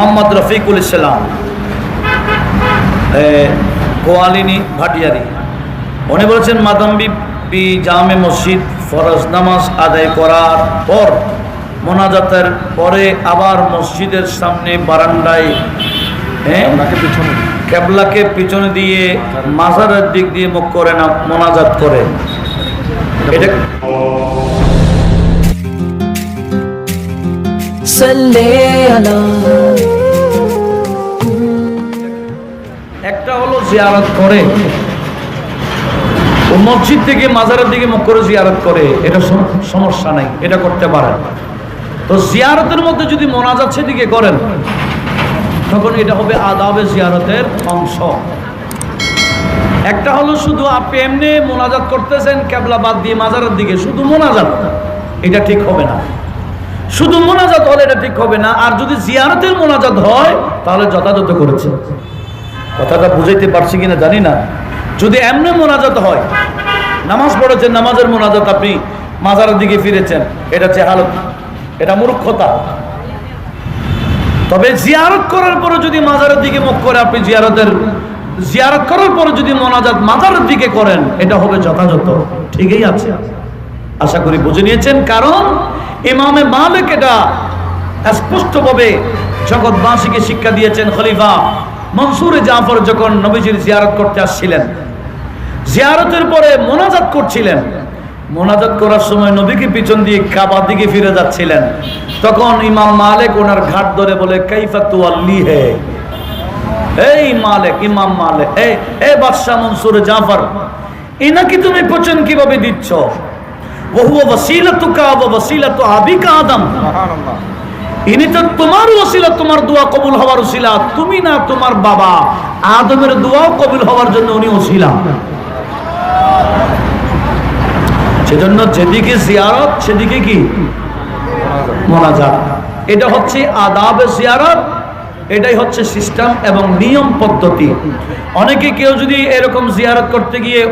মোহাম্মদ রফিকুল ইসলাম কোয়ালিনী ভাটিয়ারি। উনি বলেছেন মাদাম্বি বি জামে মসজিদ ফরজ নামাজ আদায় করার পর মোনাজাতের পরে আবার মসজিদের সামনে বারান্দায় হ্যাঁ কেবলাকে পিছনে দিয়ে মাজারের দিক দিয়ে মুখ করে না মোনাজাত করে। এটা একটা হলো জিয়ারত করে। মসজিদ থেকে মাজারের দিকে মুখ করে জিয়ারত করে, এটা সমস্যা নাই, এটা করতে পারেন। তো জিয়ারতের মধ্যে যদি মোনাজাত সেদিকে করেন, তখন এটা হবে আদাবে জিয়ারতের অংশ। একটা হলো শুধু আপনি এমনি মোনাজাত করতেছেন, কেবলা বাদ দিয়ে মাজারের দিকে, শুধু মোনাজাত, এটা ঠিক হবে না। শুধু মোনাজাত হলে এটা ঠিক হবে না, আর যদি জিয়ারতের মোনাজাত হয়, তাহলে যথাযথ করেছে। কথাটা বুঝাইতে পারছি কিনা জানি না। যদি এমনি মোনাজাত হয়, নামাজ পড়েছেন, নামাজের মোনাজাত আপনি মাজারের দিকে ফিরেছেন, এটা চেহালত, এটা মূর্খতা। তবে জিয়ারত করার পরে যদি মাজারের দিকে মুখ করে আপনি জিয়ারতের, জিয়ারত করার পরে যদি মোনাজাত মাজারের দিকে করেন, এটা হবে যথাযথ। ঠিকই আছে। আশা করি বুঝে নিয়েছেন, কারণ ইমামে মালিক এটা স্পষ্টভাবে জগৎবাসীকে শিক্ষা দিয়েছেন খলিফা মনসুরে জাফর যখন নবীজির জিয়ারত করতে আসছিলেন। জিয়ারতের পরে মোনাজাত করছিলেন। মোনাজাত করার সময় নবীকে পিছন দিয়ে কাবার দিকে ফিরে যাচ্ছিলেন। তখন ইমাম মালিক ওনার ঘাট ধরে বলে, কাইফা তু আল্লি হে? এই মালিক, ইমাম মালিক এ বাদশাহ মনসুর জাফর ইনাকি তুমি পচন কীভাবে দিচ্ছ? বহু ওয়াসিলাতুকা ওয়া ওয়াসিলাতু আবিকা আদম। ইনি তো তোমার ওসিলা তোমার দোয়া কবুল হওয়ার ওসিলা তুমি না তোমার বাবা। আদমের দোয়াও কবুল হওয়ার জন্য উনি ওসিলা। সেজন্য যেদিকে জিয়ারত সেদিকে কি? মোনাজাত। এটা হচ্ছে আদাবে জিয়ারত এটাই হচ্ছে সিস্টেম এবং নিয়ম পদ্ধতি। অনেকে কেউ যদি এরকম জিয়ারত করতে গিয়ে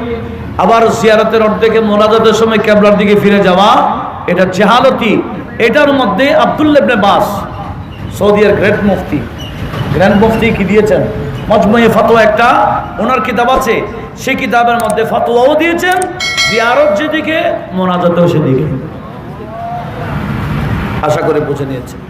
আবার জিয়ারতের অর্ধেকে মোনাজাতের সময় ক্যাবলার দিকে ফিরে যাওয়া, এটা জেহালতি। এটার মধ্যে আব্দুল্লাহ ইবনে বাস সৌদিয়ার গ্রেট মুফতি। গ্র্যান্ড মুফতি কি দিয়েছেন? মজমুয়ে ফতোয়া একটা, ওনার কিতাব আছে। সেই কিতাবের মধ্যে ফতোয়াও দিয়েছেন, জিয়ারত যেদিকে, মোনাজাতেও সেদিকে। আশা করে বুঝে নিয়েছেন।